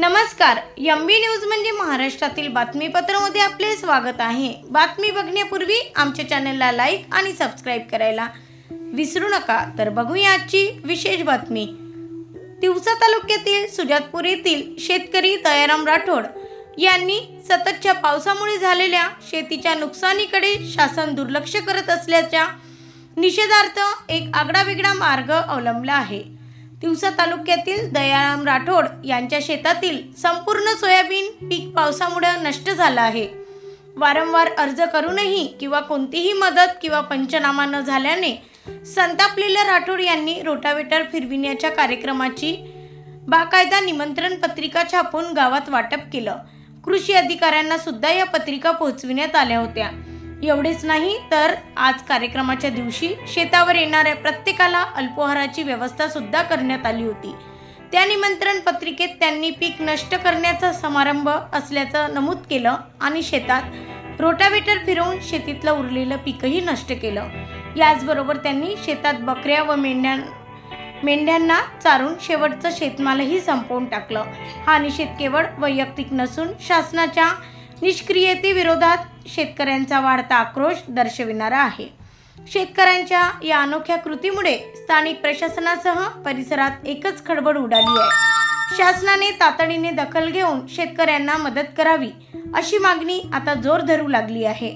नमस्कार M B news म्हणजे महाराष्ट्रातील बातमीपत्रामध्ये आपले स्वागत आहे. बातमी बघण्यापूर्वी आमच्या चॅनलला लाईक आणि सबस्क्राईब करायला विसरू नका. तर बघूया आजची विशेष बातमी. तिवसा तालुक्यातील सुजातपूर येथील शेतकरी दयाराम राठोड यांनी सततच्या पावसामुळे झालेल्या शेतीच्या नुकसानीकडे शासन दुर्लक्ष करत असल्याच्या निषेधार्थ एक आगडावेगळा मार्ग अवलंबला आहे. तिवसा तालुक्यातील दयाराम राठोड यांच्या शेतातील संपूर्ण सोयाबीन पीक पावसामुळे नष्ट झालं आहे. वारंवार अर्ज करूनही किंवा कोणतीही मदत किंवा पंचनामा न झाल्याने संतापलेल्या राठोड यांनी रोटावेटर फिरविण्याच्या कार्यक्रमाची बाकायदा निमंत्रण पत्रिका छापून गावात वाटप केलं. कृषी अधिकाऱ्यांना सुद्धा या पत्रिका पोहोचविण्यात आल्या होत्या. एवढेच नाही तर आज कार्यक्रमाच्या दिवशी शेतावर येणाऱ्या प्रत्येकाला अल्पोहाराची व्यवस्था सुद्धा करण्यात आली होती. त्या निमंत्रण पत्रिकेत त्यांनी पीक नष्ट करण्याचा समारंभ असल्याचं नमूद केलं आणि शेतात रोटावेटर फिरवून शेतीतलं उरलेलं पीकही नष्ट केलं. याचबरोबर त्यांनी शेतात बकऱ्या व मेंढ्यां मेंढ्यांना चारून शेवटचं शेतमालही संपवून टाकलं. हा निषेध केवळ वैयक्तिक नसून शासनाच्या निष्क्रियतेविरोधात शेतकऱ्यांचा वाढता आक्रोश दर्शविणारा आहे. शेतकऱ्यांच्या या अनोख्या कृतीमुळे स्थानिक प्रशासनासह परिसरात एकच खडबड उडाली आहे. शासनाने तातडीने दखल घेऊन शेतकऱ्यांना मदत करावी अशी मागणी आता जोर धरू लागली आहे.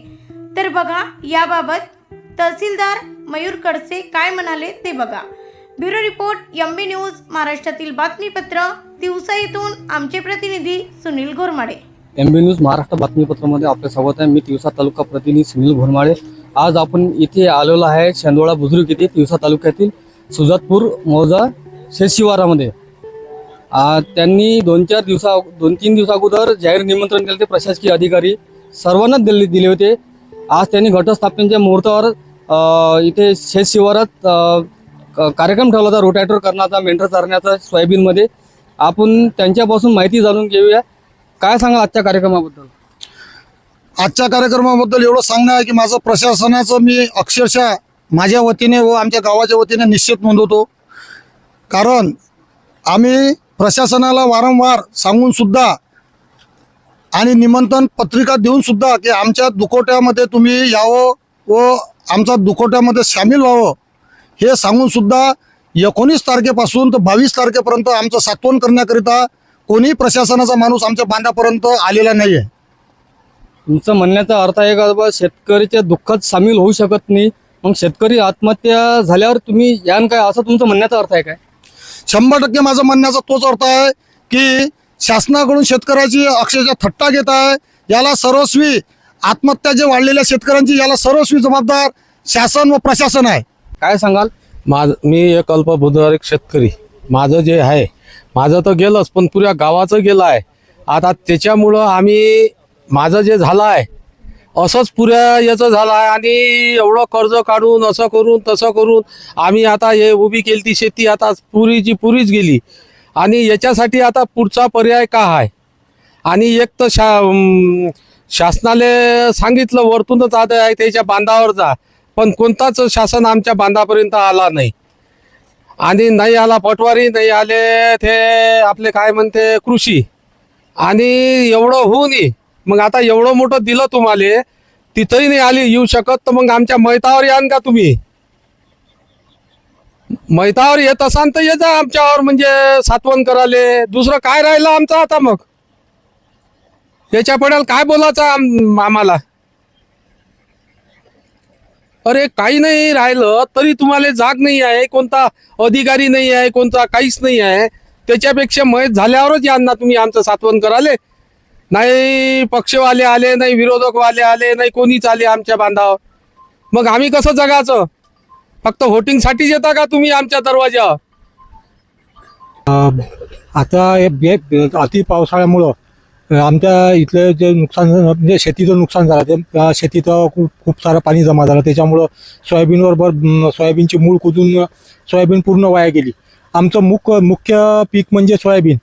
तर बघा याबाबत तहसीलदार मयूर कडसे काय म्हणाले ते बघा. Bureau report M B news महाराष्ट्रातील बातमीपत्र दिवसा येथून आमचे प्रतिनिधी Sunil Ghormade M B news Maharashtra बातमीपत्रामध्ये आपलं स्वागत आहे. मी तिवसा तालुका प्रतिनिधी सुनील घोरमाळे. आज आपण इथे आलेलो आहे शेंदोळा बुजुर्ग येथे तिवसा तालुक्यातील सुजातपूर मौजा शेतशिवारामध्ये त्यांनी दोन चार दिवसा दोन तीन दिवसा अगोदर जाहीर निमंत्रण केले ते प्रशासकीय अधिकारी सर्वांनाच दिले दिले होते. आज त्यांनी घटस्थापनेच्या मुहूर्तावर इथे शेतशिवारात क- कार्यक्रम ठेवला होता. रोटॅटर करण्याचा मेंढर चारण्याचा सोयाबीनमध्ये. आपण त्यांच्यापासून माहिती जाणून घेऊया. काय सांगा आजच्या कार्यक्रमाबद्दल? आजच्या कार्यक्रमाबद्दल एवढं सांगणं आहे की माझं प्रशासनाचं मी अक्षरशः माझ्या वतीने व आमच्या गावाच्या वतीने निश्चित नोंदवतो. कारण आम्ही प्रशासनाला वारंवार सांगून सुद्धा आणि निमंत्रण पत्रिका देऊन सुद्धा की आमच्या दुकोट्यामध्ये तुम्ही यावं व आमच्या दुकोट्यामध्ये सामील व्हावं हे सांगून सुद्धा एकोणीस तारखेपासून तर बावीस तारखेपर्यंत आमचं सात्वन करण्याकरिता कोणीही प्रशासनाचा माणूस आमच्या बांधापर्यंत आलेला नाही आहे तुमचं म्हणण्याचा अर्थ आहे का बाबा शेतकरीच्या दुःखात सामील होऊ शकत नाही? मग शेतकरी आत्महत्या झाल्यावर तुम्ही यान काय? असं तुमचं म्हणण्याचा अर्थ आहे काय? शंभर टक्के माझं म्हणण्याचा तोच अर्थ आहे की शासनाकडून शेतकऱ्याची अक्षरशः थट्टा घेत आहे. याला सर्वस्वी आत्महत्या जे वाढलेल्या शेतकऱ्यांची याला सर्वस्वी जबाबदार शासन व प्रशासन आहे. काय सांगाल? माझ मी एक अल्पभूधारक शेतकरी. माझं जे आहे माझं तर गेलंच पण पुऱ्या गावाचं गेलं आहे आता त्याच्यामुळं आम्ही माझं जे झालं आहे असंच पुऱ्या याचं झालं आहे आणि एवढं कर्ज काढून असं करून तसं करून आम्ही आता हे उभी केली ती शेती आता पुरीची पुरीच गेली. आणि याच्यासाठी आता पुढचा पर्याय का आहे आणि एक तर शा शासनाने सांगितलं वरतूनच आता आहे त्याच्या बांधावर जा. पण कोणताच शासन आमच्या बांधापर्यंत आला नाही. आणि नाही आला पटवारी नाही आले ते आपले काय म्हणते कृषी. आणि एवढं होऊ नये मग आता एवढं मोठं दिलं तुम्हाला तिथंही नाही आली येऊ शकत तर मग आमच्या मैतावर यान का तुम्ही? मैतावर येत असाल तर ये जा आमच्यावर म्हणजे सातवण कराले. दुसरं काय राहिलं आमचं आता मग? याच्या पडेल काय बोलायचं आम- आम्हाला? अरे काही नाही राहिलं तरी तुम्हाला जाग नाही आहे कोणता अधिकारी नाही आहे कोणता काहीच नाही आहे. त्याच्यापेक्षा मयत झाल्यावरच या ना तुम्ही आमचं सातवण कराले. नाही पक्षवाले आले नाही विरोधकवाले आले नाही कोणीच आले आमच्या बांधावर. मग आम्ही कसं जगायचं? फक्त व्होटिंगसाठीच येता का तुम्ही आमच्या दरवाज्यावर? आता अति पावसाळ्यामुळं आमच्या इथलं जे नुकसान झालं, म्हणजे शेतीचं नुकसान झालं ते शेतीत खूप खूप सारं पाणी जमा झालं. त्याच्यामुळं सोयाबीनवर भर सोयाबीनची मूळ कुजून सोयाबीन पूर्ण वाया गेली. आमचं मुख्य मुख्य पीक म्हणजे सोयाबीन.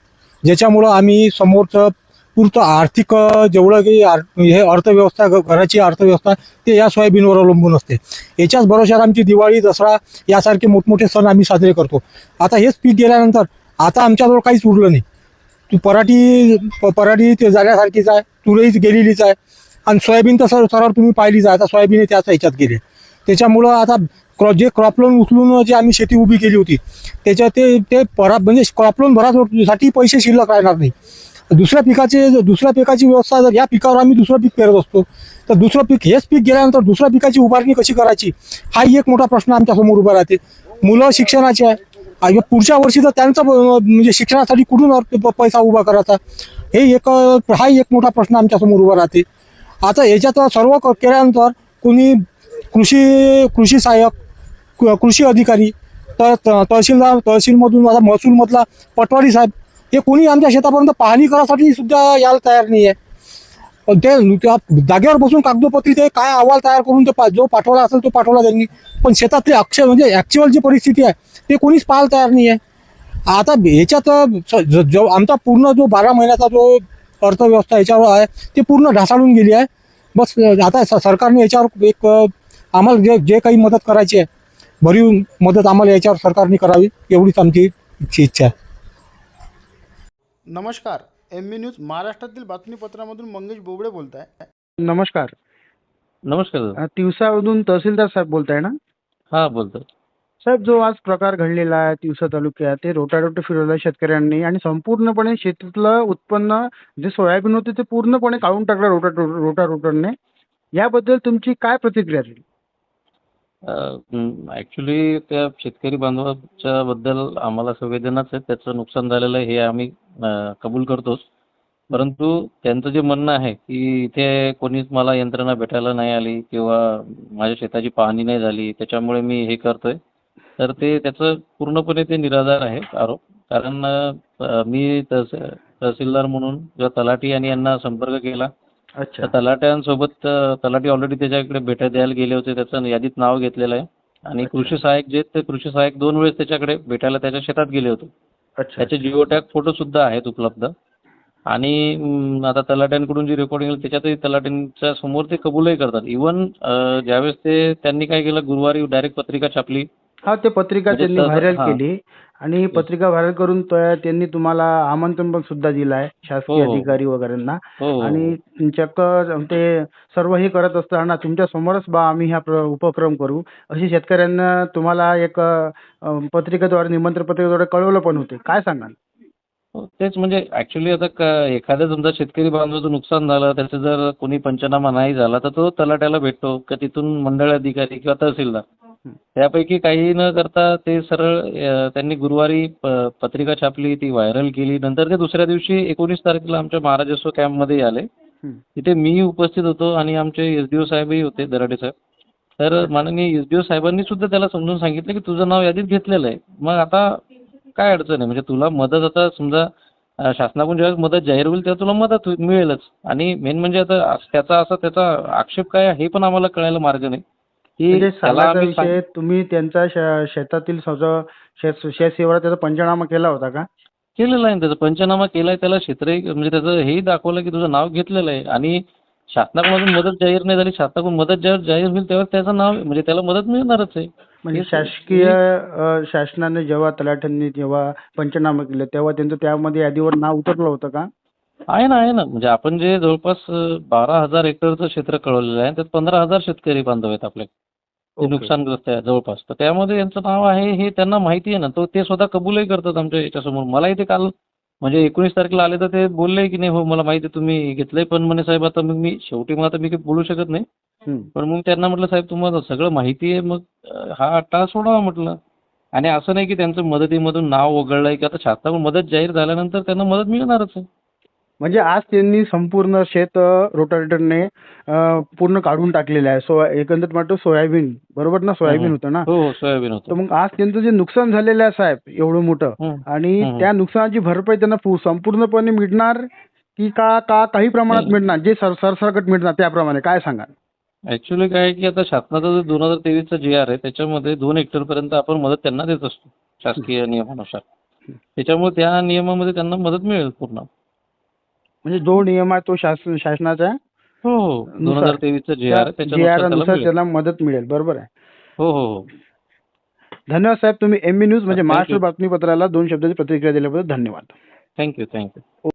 ज्याच्यामुळं आम्ही समोरचं पुरतं आर्थिक जेवढं काही आर हे अर्थव्यवस्था घ- घराची अर्थव्यवस्था ते या सोयाबीनवर अवलंबून असते. याच्याच भरोशावर आमची दिवाळी दसरा यासारखे मोठमोठे सण आम्ही साजरे करतो. आता हेच पीक गेल्यानंतर आता आमच्याजवळ काहीच उरलं नाही. तू पराठी प- पराठी ते जाण्यासारखीच आहे. तुरही गेलेलीच आहे. आणि सोयाबीन तर सर सरळ तुम्ही पाहिलीच आहे. आता सोयाबीन त्याच ह्याच्यात गेले. त्याच्यामुळं आता क्रॉ जे क्रॉप लोन उचलून जे आम्ही शेती उभी केली होती त्याच्या ते ते परा म्हणजे क्रॉप लोन भरासाठी पैसे शिल्लक राहणार नाही. दुसऱ्या पिकाचे दुसऱ्या पिकाची व्यवस्था जर या पिकावर आम्ही दुसरं पीक पेरत असतो तर दुसरं पीक हेच पीक गेल्यानंतर दुसऱ्या पिकाची उभारणी कशी करायची? हा एक मोठा प्रश्न आमच्यासमोर उभा राहते. मुलं शिक्षणाची आहे. आणि पुढच्या वर्षी तर त्यांचं ब- म्हणजे शिक्षणासाठी कुठून प- पैसा उभा करायचा? हे एक हा एक मोठा प्रश्न आमच्यासमोर उभा राहते. आता याच्यात सर्व क- केल्यानंतर कोणी कृषी कृषी सहाय्यक क- कृषी अधिकारी तर त- तहसीलदार तहसीलमधून माझा महसूलमधला पटवारी साहेब हे कोणी आमच्या शेतापर्यंत पाहणी करायसाठी सुद्धा यायला तयार नाही आहे ते त्या जागेवर बसून कागदोपत्री ते काय अहवाल तयार करून ते पा- जो पाठवला असेल तो पाठवला त्यांनी. पण शेतातली अक्षय म्हणजे ॲक्च्युअल जी परिस्थिती आहे ते कोणीच पाहायला तयार नाही आहे आता ह्याच्यात जो आमचा पूर्ण जो बारा महिन्याचा जो अर्थव्यवस्था याच्यावर आहे ते पूर्ण ढासाळून गेली आहे. बस आता स- सरकारने याच्यावर एक आम्हाला जे जे काही मदत करायची आहे भरीव मदत आम्हाला याच्यावर सरकारने करावी एवढीच आमची इच्छा आहे. नमस्कार. एम बी न्यूज महाराष्ट्रातील बातमीपत्रामधून मंगेश बोबडे बोलत आहे नमस्कार. नमस्कार दादा. अ, तिवसामधून तहसीलदार साहेब बोलताय ना? हा बोलतो साहेब जो आज प्रकार घडलेला आहे तिवसा तालुक्यात ते रोटारोटी फिरवलं शेतकऱ्यांनी आणि संपूर्णपणे शेतीतलं उत्पन्न जे सोयाबीन होते ते पूर्णपणे काढून टाकलं रोटा रोटारोटरने. याबद्दल तुमची काय प्रतिक्रिया राहील ऍक्च्युली त्या शेतकरी बांधवाच्या बद्दल आम्हाला संवेदनाच आहे. त्याचं नुकसान झालेलं आहे हे आम्ही कबूल करतोच. परंतु त्यांचं जे म्हणणं आहे की इथे कोणीच मला यंत्रणा भेटायला नाही आली किंवा माझ्या शेताची पाहणी नाही झाली त्याच्यामुळे मी हे करतोय. तर ते त्याचं पूर्णपणे ते निराधार आहे आरोप. कारण मी तहस तहसीलदार म्हणून किंवा तलाठी आणि यांना संपर्क केला. अच्छा. तलाट्यांसोबत तलाठी ऑलरेडी त्याच्याकडे भेट द्यायला गेले होते त्याचं यादीत नाव घेतलेलं आहे. आणि. कृषी सहाय्यक जे ते कृषी सहाय्यक दोन वेळेस त्याच्याकडे भेटायला त्याच्या शेतात गेले होते. अच्छा. त्याचे जिओ टॅग फोटो सुद्धा आहेत उपलब्ध. आणि आता तलाट्यांकडून जी रेकॉर्डिंग त्याच्यातही तलाट्यांच्या समोर ते कबूलही करतात. इवन ज्यावेळेस ते त्यांनी काय केलं गुरुवारी डायरेक्ट पत्रिका छापली. हा ते पत्रिका म्हणजे त्यांनी व्हायरल. केली. आणि पत्रिका व्हायरल करून त- त्यांनी तुम्हाला आमंत्रण पण सुद्धा दिलं आहे शासकीय हो. अधिकारी वगैरेंना. हो हो. आणि चक्क ते सर्व हे करत असताना तुमच्या समोरच बा आम्ही हा उपक्रम करू. अशी शेतकऱ्यांना तुम्हाला एक पत्रिकेद्वारे निमंत्रण पत्रिकेद्वारे कळवलं पण होते. काय सांगाल? तेच म्हणजे ऍक्च्युली आता एखाद्या समजा शेतकरी बांधवाचं नुकसान झालं त्याचं जर कोणी पंचनामा नाही झाला तर तो तलाट्याला भेटतो का तिथून मंडळ अधिकारी किंवा तहसीलदार. त्यापैकी काही न करता ते सरळ त्यांनी गुरुवारी प- पत्रिका छापली ती व्हायरल केली. नंतर ते दुसऱ्या दिवशी एकोणीस तारखेला आमच्या महाराजस्व कॅम्पमध्ये आले. तिथे मी उपस्थित होतो आणि आमचे एस डी ओ साहेबही होते दराडे साहेब. तर माननीय एस डी ओ साहेबांनी सुद्धा त्याला समजून सांगितलं की तुझं नाव यादीत घेतलेलं आहे. मग आता काय अडचण आहे? म्हणजे तुला मदत आता समजा शासनाकडून जेव्हा मदत जाहीर होईल तेव्हा तुला मदत मिळेलच. आणि मेन म्हणजे आता त्याचा असा त्याचा आक्षेप काय आहे हे पण आम्हाला कळायला मार्ग नाही. की म्हणजे विषय तुम्ही त्यांचा शेतातील सज शेत शेत सेवा त्याचा पंचनामा केला होता का? केलेलं आहे त्याचा पंचनामा केलाय त्याला क्षेत्रही म्हणजे त्याचं हेही दाखवलं की तुझं नाव घेतलेलं आहे. आणि शासनाकडून मदत जाहीर नाही झाली शासनाकडून मदत जेव्हा जाहीर होईल तेव्हा त्याचं नाव म्हणजे त्याला मदत मिळणारच आहे. म्हणजे हे- शासकीय शासनाने जेव्हा तलाठ्यांनी जेव्हा पंचनामा केले तेव्हा त्यांचं त्यामध्ये यादीवर नाव उतरलं होतं का? आहे ना आहे ना. म्हणजे आपण जे जवळपास बारा हजार एकरचं क्षेत्र कळवलेलं आहे त्यात पंधरा हजार शेतकरी बांधव आहेत आपले. ओके. नुकसानग्रस्त आहे जवळपास. तर त्यामध्ये यांचं नाव आहे हे त्यांना माहिती आहे ना तो ते स्वतः कबूलही करतात आमच्या याच्यासमोर. मलाही ते काल म्हणजे एकोणीस तारखेला आले तर ते बोलले की नाही हो मला माहिती आहे तुम्ही घेतलंय. पण म्हणे साहेब आता मग मी शेवटी मग आता मी काही बोलू शकत नाही. पण मग त्यांना म्हटलं साहेब तुम्हाला सगळं माहिती आहे मग हा अट्टा सोडावा म्हटलं. आणि असं नाही की त्यांचं मदतीमधून नाव वगळलंय की आता शासनाकडून मदत जाहीर झाल्यानंतर त्यांना मदत मिळणारच आहे. म्हणजे आज त्यांनी संपूर्ण शेत रोटावेटरने पूर्ण काढून टाकलेलं आहे. सो एकंदरीत म्हणतो सोयाबीन. बरोबर ना? सोयाबीन. होतं ना? हो हो सोयाबीन तर होतं मग आज त्यांचं जे नुकसान झालेलं आहे साहेब एवढं मोठं. आणि. त्या नुकसानाची भरपाई त्यांना संपूर्णपणे मिळणार की का का काही प्रमाणात. मिळणार? जे सर सरसकट मिळणार त्याप्रमाणे काय सांगाल? ऍक्च्युली काय आहे की आता शासनाचा जो दोन हजार तेवीसचा जी आर आहे त्याच्यामध्ये दोन हेक्टर पर्यंत आपण मदत त्यांना देत असतो शासकीय नियमानुसार. त्याच्यामुळे त्या नियमामध्ये त्यांना मदत मिळेल पूर्ण. म्हणजे जो नियम आहे तो शासन शासनाचा आहे हो. हो दोन हजार तेवीसचा जी आर जी नुसार. त्याला मदत मिळेल बरोबर आहे? हो हो हो. धन्यवाद साहेब तुम्ही एम बी न्यूज म्हणजे Thank you. महाराष्ट्र बातमीपत्राला दोन शब्दाची प्रतिक्रिया दिल्याबद्दल धन्यवाद. Thank you thank you